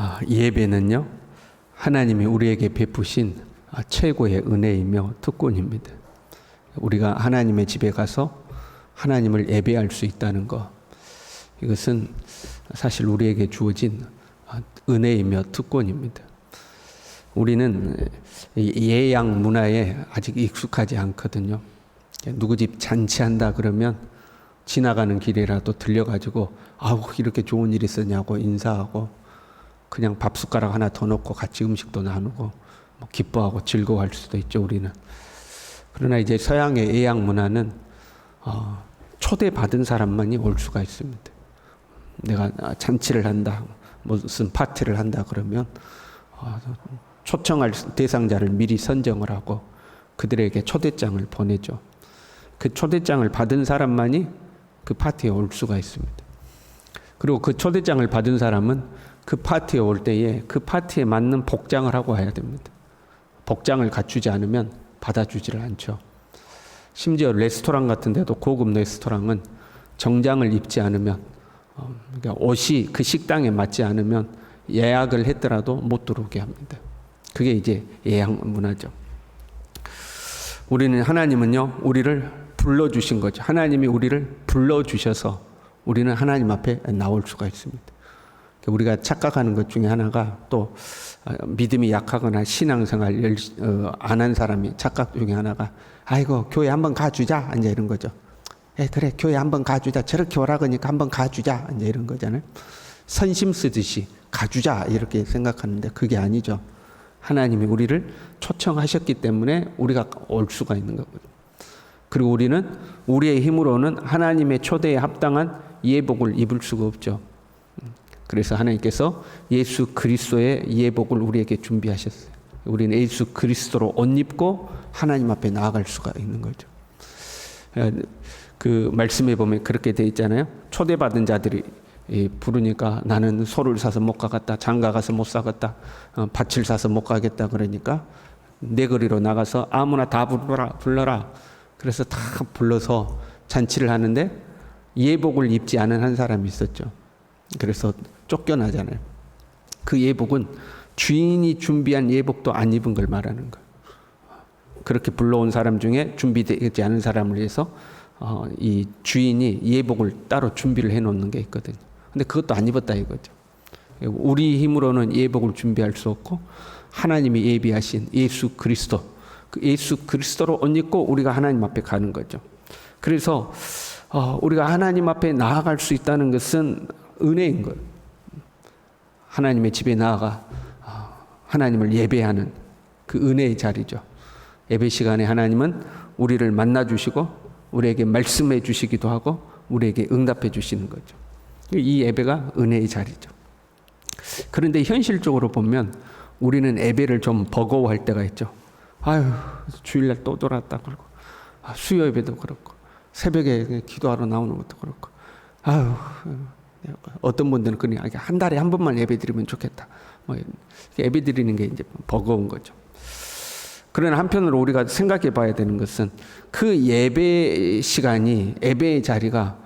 아, 예배는요, 하나님이 우리에게 베푸신 아, 최고의 은혜이며 특권입니다. 우리가 하나님의 집에 가서 하나님을 예배할 수 있다는 것, 이것은 사실 우리에게 주어진 아, 은혜이며 특권입니다. 우리는 예양 문화에 아직 익숙하지 않거든요. 누구 집 잔치한다 그러면 지나가는 길이라도 들려가지고 아우 이렇게 좋은 일 있었냐고 인사하고 그냥 밥 숟가락 하나 더 넣고 같이 음식도 나누고 뭐 기뻐하고 즐거워할 수도 있죠 우리는 그러나 이제 서양의 예양 문화는 어, 초대 받은 사람만이 올 수가 있습니다. 내가 잔치를 한다 무슨 파티를 한다 그러면 어, 초청할 대상자를 미리 선정을 하고 그들에게 초대장을 보내죠. 그 초대장을 받은 사람만이 그 파티에 올 수가 있습니다. 그리고 그 초대장을 받은 사람은 그 파티에 올 때에 그 파티에 맞는 복장을 하고 와야 됩니다. 복장을 갖추지 않으면 받아주지를 않죠. 심지어 레스토랑 같은 데도 고급 레스토랑은 정장을 입지 않으면 어, 그러니까 옷이 그 식당에 맞지 않으면 예약을 했더라도 못 들어오게 합니다. 그게 이제 예약 문화죠. 우리는 하나님은요, 우리를 불러주신 거죠. 하나님이 우리를 불러주셔서 우리는 하나님 앞에 나올 수가 있습니다. 우리가 착각하는 것 중에 하나가 또 어, 믿음이 약하거나 신앙생활 어, 안한 사람이 착각 중에 하나가 아이고 교회 한번 가주자 이제 이런 거죠. 에 그래 교회 한번 가주자 저렇게 오라 그러니까 한번 가주자 이제 이런 거잖아요. 선심 쓰듯이 가주자 이렇게 생각하는데 그게 아니죠. 하나님이 우리를 초청하셨기 때문에 우리가 올 수가 있는 거거든요. 그리고 우리는 우리의 힘으로는 하나님의 초대에 합당한 예복을 입을 수가 없죠. 그래서 하나님께서 예수 그리스도의 예복을 우리에게 준비하셨어요. 우리는 예수 그리스도로 옷 입고 하나님 앞에 나아갈 수가 있는 거죠. 그 말씀에 보면 그렇게 돼 있잖아요. 초대받은 자들이 부르니까 나는 소를 사서 못 가겠다, 장가 가서 못 사겠다, 어, 밭을 사서 못 가겠다 그러니까 내 거리로 나가서 아무나 다 불러라, 불러라. 그래서 다 불러서 잔치를 하는데 예복을 입지 않은 한 사람이 있었죠. 그래서 쫓겨나잖아요. 그 예복은 주인이 준비한 예복도 안 입은 걸 말하는 거예요. 그렇게 불러온 사람 중에 준비되지 않은 사람을 위해서 어, 이 주인이 예복을 따로 준비를 해 놓는 게 있거든요. 근데 그것도 안 입었다 이거죠. 우리 힘으로는 예복을 준비할 수 없고 하나님이 예비하신 예수 그리스도 그 예수 그리스도로 옷 입고 우리가 하나님 앞에 가는 거죠. 그래서 어, 우리가 하나님 앞에 나아갈 수 있다는 것은 은혜인 거예요. 하나님의 집에 나아가 어, 하나님을 예배하는 그 은혜의 자리죠. 예배 시간에 하나님은 우리를 만나 주시고 우리에게 말씀해 주시기도 하고 우리에게 응답해 주시는 거죠. 이 예배가 은혜의 자리죠. 그런데 현실적으로 보면 우리는 예배를 좀 버거워할 때가 있죠. 아유, 주일날 또 돌았다 그러고 아, 수요 예배도 그렇고 새벽에 기도하러 나오는 것도 그렇고 아유, 어떤 분들은 그냥 한 달에 한 번만 예배 드리면 좋겠다. 뭐 예배 드리는 게 이제 버거운 거죠. 그러나 한편으로 우리가 생각해 봐야 되는 것은 그 예배 시간이 예배의 자리가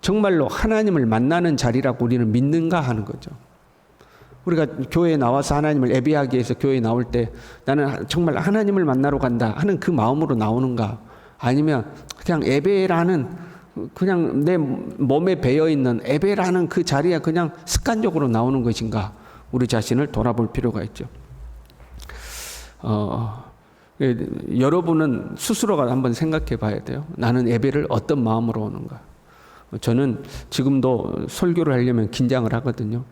정말로 하나님을 만나는 자리라고 우리는 믿는가 하는 거죠. 우리가 교회에 나와서 하나님을 예배하기 위해서 교회에 나올 때 나는 정말 하나님을 만나러 간다 하는 그 마음으로 나오는가 아니면 그냥 예배라는 그냥 내 몸에 배어 있는 예배라는 그 자리에 그냥 습관적으로 나오는 것인가 우리 자신을 돌아볼 필요가 있죠. 어, 예, 여러분은 스스로가 한번 생각해 봐야 돼요. 나는 예배를 어떤 마음으로 오는가. 저는 지금도 설교를 하려면 긴장을 하거든요.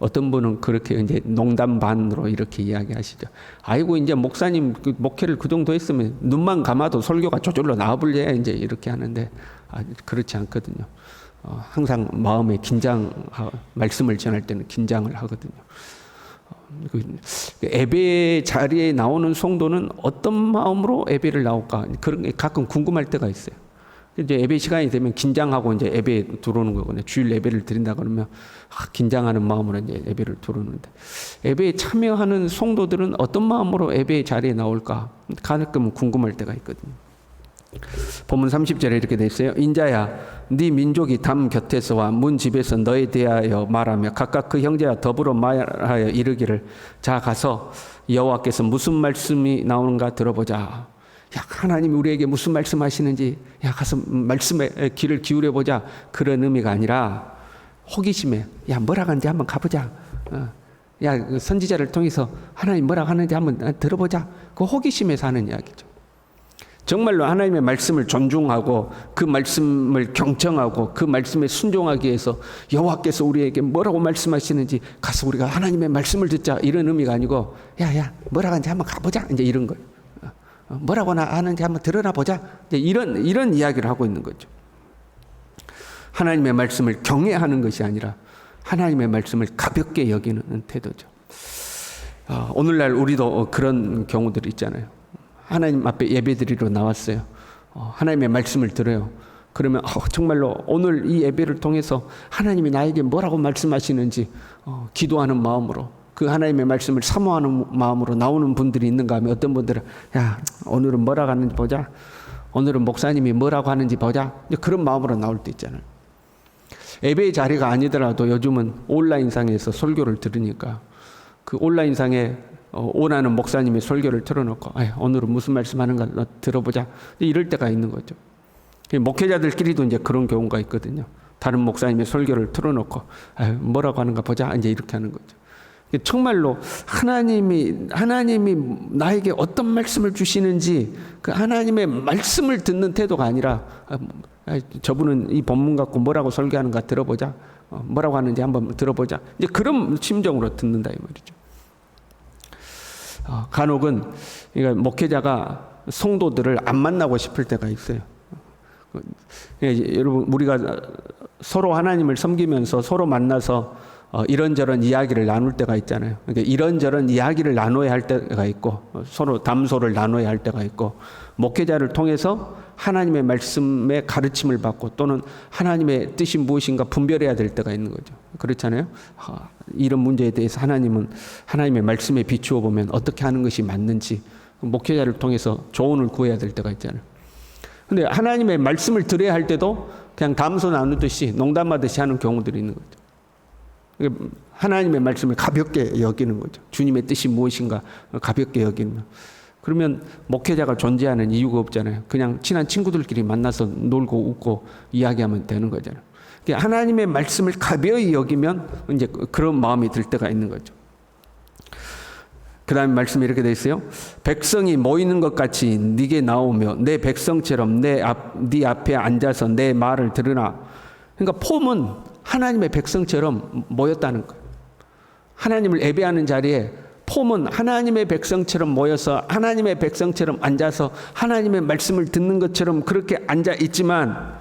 어떤 분은 그렇게 이제 농담 반으로 이렇게 이야기하시죠. 아이고 이제 목사님 그 목회를 그 정도 했으면 눈만 감아도 설교가 저절로 나와버려 이제 이렇게 하는데 아, 그렇지 않거든요. 어, 항상 마음에 긴장 말씀을 전할 때는 긴장을 하거든요. 어, 그 예배 자리에 나오는 성도는 어떤 마음으로 예배를 나올까 그런 게 가끔 궁금할 때가 있어요. 이제 예배 시간이 되면 긴장하고 이제 예배에 들어오는 거거든요. 주일 예배를 드린다 그러면 아, 긴장하는 마음으로 이제 예배를 들어오는데 예배에 참여하는 성도들은 어떤 마음으로 예배 자리에 나올까 가끔 궁금할 때가 있거든요. 본문 30절에 이렇게 돼 있어요. 인자야, 네 민족이 담 곁에서와 문 집에서 너에 대하여 말하며 각각 그 형제와 더불어 말하여 이르기를 자 가서 여호와께서 무슨 말씀이 나오는가 들어보자. 야 하나님이 우리에게 무슨 말씀 하시는지 야 가서 말씀에 귀를 기울여 보자 그런 의미가 아니라 호기심에 야 뭐라 하는지 한번 가보자. 어. 야그 선지자를 통해서 하나님 뭐라 하는지 한번 들어보자. 그 호기심에서 하는 이야기죠. 정말로 하나님의 말씀을 존중하고 그 말씀을 경청하고 그 말씀에 순종하기 위해서 여호와께서 우리에게 뭐라고 말씀하시는지 가서 우리가 하나님의 말씀을 듣자 이런 의미가 아니고 야야 뭐라 하는지 한번 가보자 이제 이런 거예요. 어, 뭐라고 나 하는지 한번 들어나 보자 이런 이런 이야기를 하고 있는 거죠. 하나님의 말씀을 경외하는 것이 아니라 하나님의 말씀을 가볍게 여기는 태도죠. 어, 오늘날 우리도 그런 경우들이 있잖아요. 하나님 앞에 예배드리러 나왔어요. 어, 하나님의 말씀을 들어요. 그러면 어, 정말로 오늘 이 예배를 통해서 하나님이 나에게 뭐라고 말씀하시는지 어, 기도하는 마음으로 그 하나님의 말씀을 사모하는 마음으로 나오는 분들이 있는가 하면 어떤 분들은 야 오늘은 뭐라고 하는지 보자. 오늘은 목사님이 뭐라고 하는지 보자. 그런 마음으로 나올 때 있잖아요. 예배의 자리가 아니더라도 요즘은 온라인상에서 설교를 들으니까 그 온라인상에 어, 원하는 목사님의 설교를 틀어놓고 오늘은 무슨 말씀하는가 너 들어보자 이럴 때가 있는 거죠. 목회자들끼리도 이제 그런 경우가 있거든요. 다른 목사님의 설교를 틀어놓고 뭐라고 하는가 보자 이제 이렇게 하는 거죠. 정말로 하나님이 하나님이 나에게 어떤 말씀을 주시는지 그 하나님의 말씀을 듣는 태도가 아니라 아, 아, 저분은 이 본문 갖고 뭐라고 설교하는가 들어보자 어, 뭐라고 하는지 한번 들어보자 이제 그런 심정으로 듣는다 이 말이죠. 어, 간혹은 그러니까 목회자가 성도들을 안 만나고 싶을 때가 있어요. 어, 예, 여러분 우리가 서로 하나님을 섬기면서 서로 만나서 어, 이런저런 이야기를 나눌 때가 있잖아요. 그러니까 이런저런 이야기를 나눠야 할 때가 있고 서로 담소를 나눠야 할 때가 있고 목회자를 통해서 하나님의 말씀의 가르침을 받고 또는 하나님의 뜻이 무엇인가 분별해야 될 때가 있는 거죠. 그렇잖아요. 이런 문제에 대해서 하나님은 하나님의 말씀에 비추어 보면 어떻게 하는 것이 맞는지 목회자를 통해서 조언을 구해야 될 때가 있잖아요. 근데 하나님의 말씀을 들어야 할 때도 그냥 담소 나누듯이 농담하듯이 하는 경우들이 있는 거죠. 그러니까 하나님의 말씀을 가볍게 여기는 거죠. 주님의 뜻이 무엇인가 가볍게 여기는. 그러면 목회자가 존재하는 이유가 없잖아요. 그냥 친한 친구들끼리 만나서 놀고 웃고 이야기하면 되는 거잖아요. 그러니까 하나님의 말씀을 가벼이 여기면 이제 그런 마음이 들 때가 있는 거죠. 그 다음에 말씀이 이렇게 돼 있어요. 백성이 모이는 것 같이 네게 나오며 내 백성처럼 내 앞, 네 앞에 앉아서 내 말을 들으나. 그러니까 폼은 하나님의 백성처럼 모였다는 거예요. 하나님을 예배하는 자리에 폼은 하나님의 백성처럼 모여서 하나님의 백성처럼 앉아서 하나님의 말씀을 듣는 것처럼 그렇게 앉아 있지만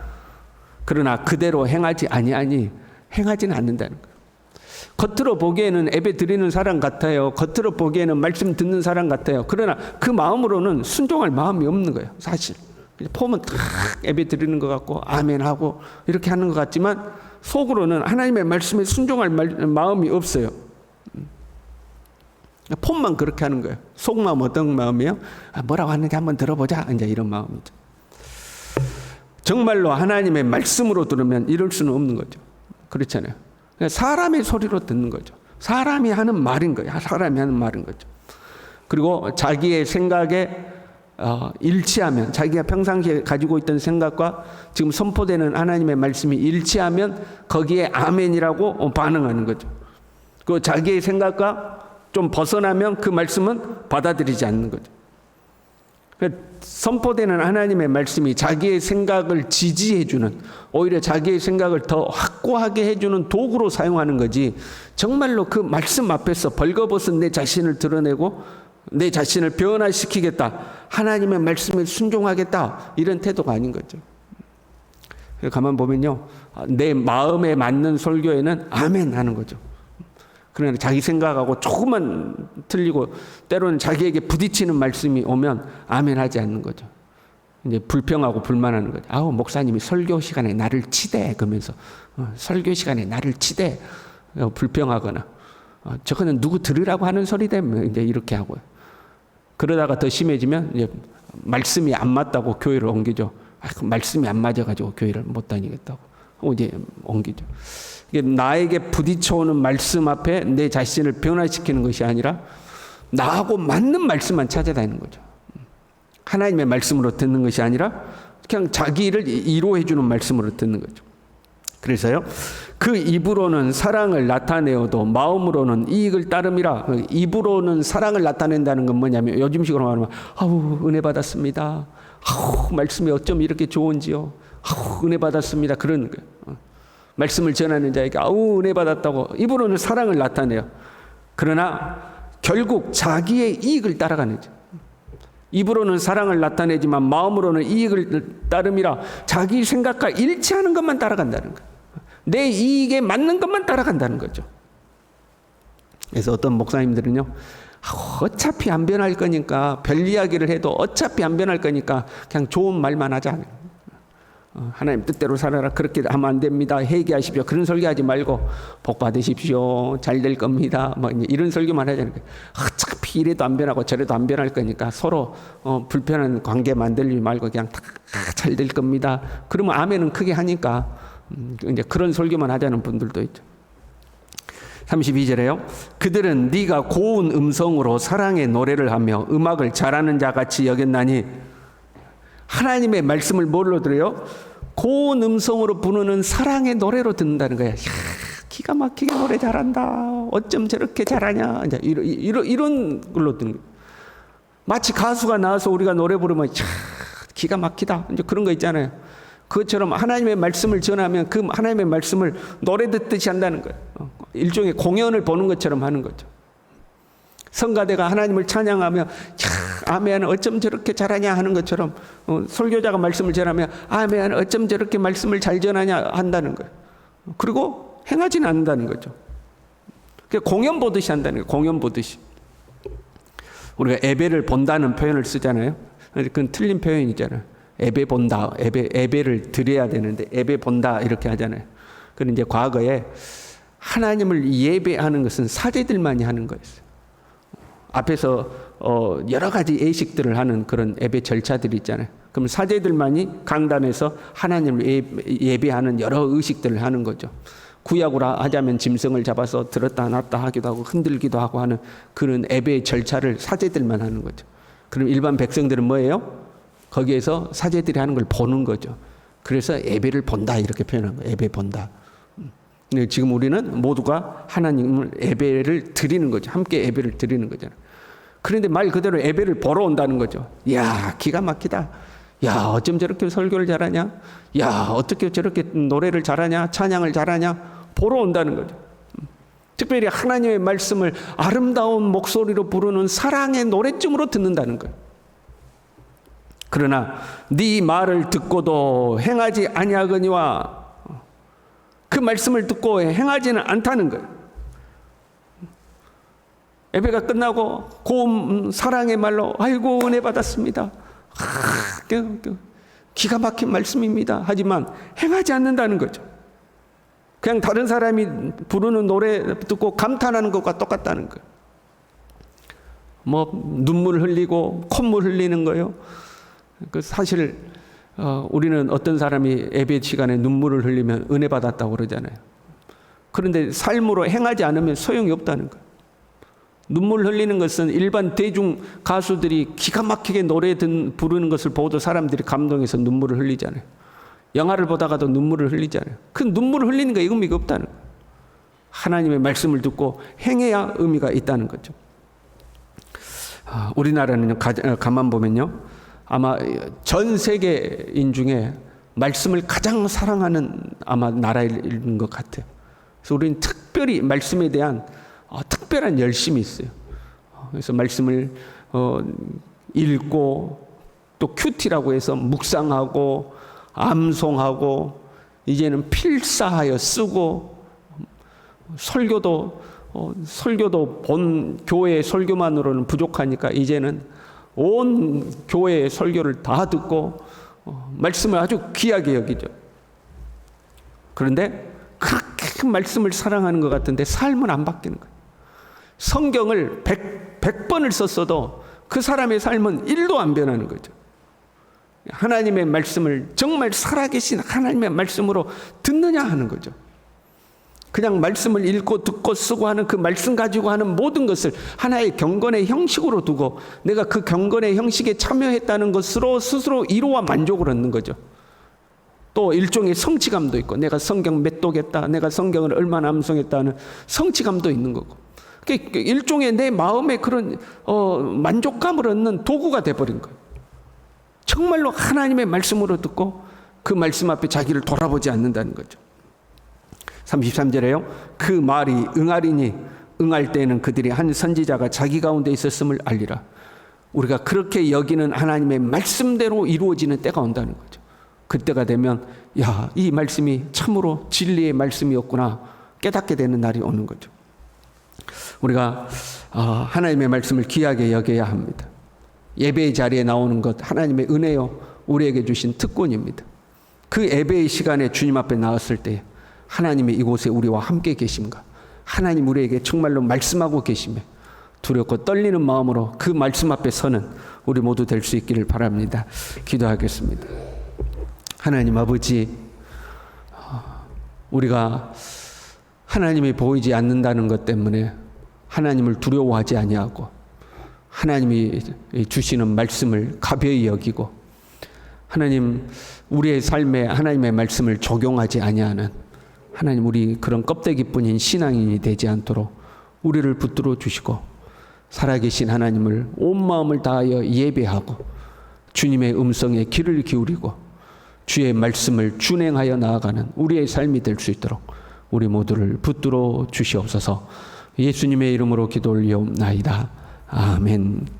그러나 그대로 행하지 아니하니 행하지는 않는다는 거예요. 겉으로 보기에는 예배 드리는 사람 같아요. 겉으로 보기에는 말씀 듣는 사람 같아요. 그러나 그 마음으로는 순종할 마음이 없는 거예요. 사실. 폼은 딱 예배 드리는 것 같고 아멘 하고 이렇게 하는 것 같지만 속으로는 하나님의 말씀에 순종할 마음이 없어요. 폼만 그렇게 하는 거예요. 속마음 어떤 마음이에요? 아, 뭐라고 하는지 한번 들어보자. 이제 이런 마음이죠. 정말로 하나님의 말씀으로 들으면 이럴 수는 없는 거죠. 그렇잖아요. 사람의 소리로 듣는 거죠. 사람이 하는 말인 거예요. 사람이 하는 말인 거죠. 그리고 자기의 생각에 어, 일치하면 자기가 평상시에 가지고 있던 생각과 지금 선포되는 하나님의 말씀이 일치하면 거기에 아멘이라고 반응하는 거죠. 그 자기의 생각과 좀 벗어나면 그 말씀은 받아들이지 않는 거죠. 그러니까 선포되는 하나님의 말씀이 자기의 생각을 지지해주는 오히려 자기의 생각을 더 확고하게 해주는 도구로 사용하는 거지 정말로 그 말씀 앞에서 벌거벗은 내 자신을 드러내고 내 자신을 변화시키겠다. 하나님의 말씀에 순종하겠다. 이런 태도가 아닌 거죠. 가만 보면요. 내 마음에 맞는 설교에는 아멘 하는 거죠. 그러나 자기 생각하고 조금만 틀리고 때로는 자기에게 부딪히는 말씀이 오면 아멘 하지 않는 거죠. 이제 불평하고 불만하는 거죠. 아우, 목사님이 설교 시간에 나를 치대. 그러면서 어, 설교 시간에 나를 치대. 어, 불평하거나 어, 저거는 누구 들으라고 하는 소리 되면 이제 이렇게 하고요. 그러다가 더 심해지면 이제 말씀이 안 맞다고 교회를 옮기죠. 아, 그 말씀이 안 맞아가지고 교회를 못 다니겠다고 이제 옮기죠. 이게 나에게 부딪혀오는 말씀 앞에 내 자신을 변화시키는 것이 아니라 나하고 맞는 말씀만 찾아다니는 거죠. 하나님의 말씀으로 듣는 것이 아니라 그냥 자기를 이로해 주는 말씀으로 듣는 거죠. 그래서요. 그 입으로는 사랑을 나타내어도 마음으로는 이익을 따름이라. 그 입으로는 사랑을 나타낸다는 건 뭐냐면 요즘식으로 말하면 아우 은혜 받았습니다. 아우 말씀이 어쩜 이렇게 좋은지요. 아우 은혜 받았습니다. 그런 거예요. 어. 말씀을 전하는 자에게 아우 은혜 받았다고 입으로는 사랑을 나타내요. 그러나 결국 자기의 이익을 따라가는 거죠. 입으로는 사랑을 나타내지만 마음으로는 이익을 따름이라 자기 생각과 일치하는 것만 따라간다는 거예요. 내 이익에 맞는 것만 따라간다는 거죠. 그래서 어떤 목사님들은요, 아, 어차피 안 변할 거니까 별 이야기를 해도 어차피 안 변할 거니까 그냥 좋은 말만 하자. 어, 하나님 뜻대로 살아라. 그렇게 하면 안 됩니다. 회개하십시오. 그런 설교하지 말고 복 받으십시오. 잘 될 겁니다. 뭐 이런 설교만 하자는 거예요. 어차피 이래도 안 변하고 저래도 안 변할 거니까 서로 어, 불편한 관계 만들지 말고 그냥 다 잘 될 겁니다. 그러면 아멘은 크게 하니까 음, 이제 그런 설교만 하자는 분들도 있죠. 32절에요. 그들은 네가 고운 음성으로 사랑의 노래를 하며 음악을 잘하는 자 같이 여겼나니 하나님의 말씀을 뭘로 들어요? 고운 음성으로 부르는 사랑의 노래로 듣는다는 거야. 야, 기가 막히게 노래 잘한다. 어쩜 저렇게 잘하냐. 이제 이런, 이런, 이런 걸로 듣는 거야. 마치 가수가 나와서 우리가 노래 부르면 야, 기가 막히다. 이제 그런 거 있잖아요. 그것처럼 하나님의 말씀을 전하면 그 하나님의 말씀을 노래 듣듯이 한다는 거예요. 어, 일종의 공연을 보는 것처럼 하는 거죠. 성가대가 하나님을 찬양하며 야, 아멘 어쩜 저렇게 잘하냐 하는 것처럼 어, 설교자가 말씀을 전하면 아멘 어쩜 저렇게 말씀을 잘 전하냐 한다는 거예요. 그리고 행하지는 않는다는 거죠. 공연 보듯이 한다는 거예요. 공연 보듯이. 우리가 예배를 본다는 표현을 쓰잖아요. 그건 틀린 표현이잖아요. 예배 본다, 예배 예배를 드려야 되는데 예배 본다 이렇게 하잖아요. 그런 이제 과거에 하나님을 예배하는 것은 사제들만이 하는 거였어요. 앞에서 어 여러 가지 예식들을 하는 그런 예배 절차들이 있잖아요. 그럼 사제들만이 강단에서 하나님을 예배하는 여러 의식들을 하는 거죠. 구약으로 하자면 짐승을 잡아서 들었다 놨다 하기도 하고 흔들기도 하고 하는 그런 예배 절차를 사제들만 하는 거죠. 그럼 일반 백성들은 뭐예요? 거기에서 사제들이 하는 걸 보는 거죠. 그래서 예배를 본다 이렇게 표현한 거예요. 예배 본다. 지금 우리는 모두가 하나님을 예배를 드리는 거죠. 함께 예배를 드리는 거잖아요. 그런데 말 그대로 예배를 보러 온다는 거죠. 야, 기가 막히다. 야, 어쩜 저렇게 설교를 잘하냐? 야, 어떻게 저렇게 노래를 잘하냐? 찬양을 잘하냐? 보러 온다는 거죠. 특별히 하나님의 말씀을 아름다운 목소리로 부르는 사랑의 노래쯤으로 듣는다는 거예요. 그러나 네 말을 듣고도 행하지 아니하거니와 그 말씀을 듣고 행하지는 않다는 거예요. 예배가 끝나고 고음 사랑의 말로 아이고 은혜 받았습니다. 기가 막힌 말씀입니다. 하지만 행하지 않는다는 거죠. 그냥 다른 사람이 부르는 노래 듣고 감탄하는 것과 똑같다는 거예요. 뭐 눈물 흘리고 콧물 흘리는 거요. 그 사실 어, 우리는 어떤 사람이 예배 시간에 눈물을 흘리면 은혜 받았다고 그러잖아요. 그런데 삶으로 행하지 않으면 소용이 없다는 거예요. 눈물 흘리는 것은 일반 대중 가수들이 기가 막히게 노래 듣, 부르는 것을 보고도 사람들이 감동해서 눈물을 흘리잖아요. 영화를 보다가도 눈물을 흘리잖아요. 그 눈물을 흘리는 게 의미가 없다는 거예요. 하나님의 말씀을 듣고 행해야 의미가 있다는 거죠. 아, 우리나라는 가, 어, 가만 보면요. 아마 전 세계인 중에 말씀을 가장 사랑하는 아마 나라인 것 같아요. 그래서 우리는 특별히 말씀에 대한 어, 특별한 열심이 있어요. 어, 그래서 말씀을 어, 읽고 또 큐티라고 해서 묵상하고 암송하고 이제는 필사하여 쓰고 설교도 어, 설교도 본 교회 설교만으로는 부족하니까 이제는 온 교회의 설교를 다 듣고 어, 말씀을 아주 귀하게 여기죠. 그런데 그렇게 말씀을 사랑하는 것 같은데 삶은 안 바뀌는 거예요. 성경을 100, 100 번을 썼어도 그 사람의 삶은 1도 안 변하는 거죠. 하나님의 말씀을 정말 살아계신 하나님의 말씀으로 듣느냐 하는 거죠. 그냥 말씀을 읽고 듣고 쓰고 하는 그 말씀 가지고 하는 모든 것을 하나의 경건의 형식으로 두고 내가 그 경건의 형식에 참여했다는 것으로 스스로 이로와 만족을 얻는 거죠. 또 일종의 성취감도 있고 내가 성경 몇 독했다, 내가 성경을 얼마나 암송했다는 성취감도 있는 거고. 일종의 내 마음의 그런 어, 만족감을 얻는 도구가 돼버린 거예요. 정말로 하나님의 말씀으로 듣고 그 말씀 앞에 자기를 돌아보지 않는다는 거죠. 33절에요. 그 말이 응하리니 응할 때에는 그들이 한 선지자가 자기 가운데 있었음을 알리라. 우리가 그렇게 여기는 하나님의 말씀대로 이루어지는 때가 온다는 거죠. 그때가 되면 야, 이 말씀이 참으로 진리의 말씀이었구나 깨닫게 되는 날이 오는 거죠. 우리가 아, 하나님의 말씀을 귀하게 여겨야 합니다. 예배의 자리에 나오는 것 하나님의 은혜요 우리에게 주신 특권입니다. 그 예배의 시간에 주님 앞에 나왔을 때 하나님이 이곳에 우리와 함께 계신가? 하나님 우리에게 정말로 말씀하고 계시며 두렵고 떨리는 마음으로 그 말씀 앞에 서는 우리 모두 될 수 있기를 바랍니다. 기도하겠습니다. 하나님 아버지, 우리가 하나님이 보이지 않는다는 것 때문에 하나님을 두려워하지 아니하고 하나님이 주시는 말씀을 가벼이 여기고 하나님 우리의 삶에 하나님의 말씀을 적용하지 아니하는 하나님 우리 그런 껍데기뿐인 신앙인이 되지 않도록 우리를 붙들어 주시고 살아계신 하나님을 온 마음을 다하여 예배하고 주님의 음성에 귀를 기울이고 주의 말씀을 준행하여 나아가는 우리의 삶이 될 수 있도록 우리 모두를 붙들어 주시옵소서 예수님의 이름으로 기도 올리옵나이다. 아멘.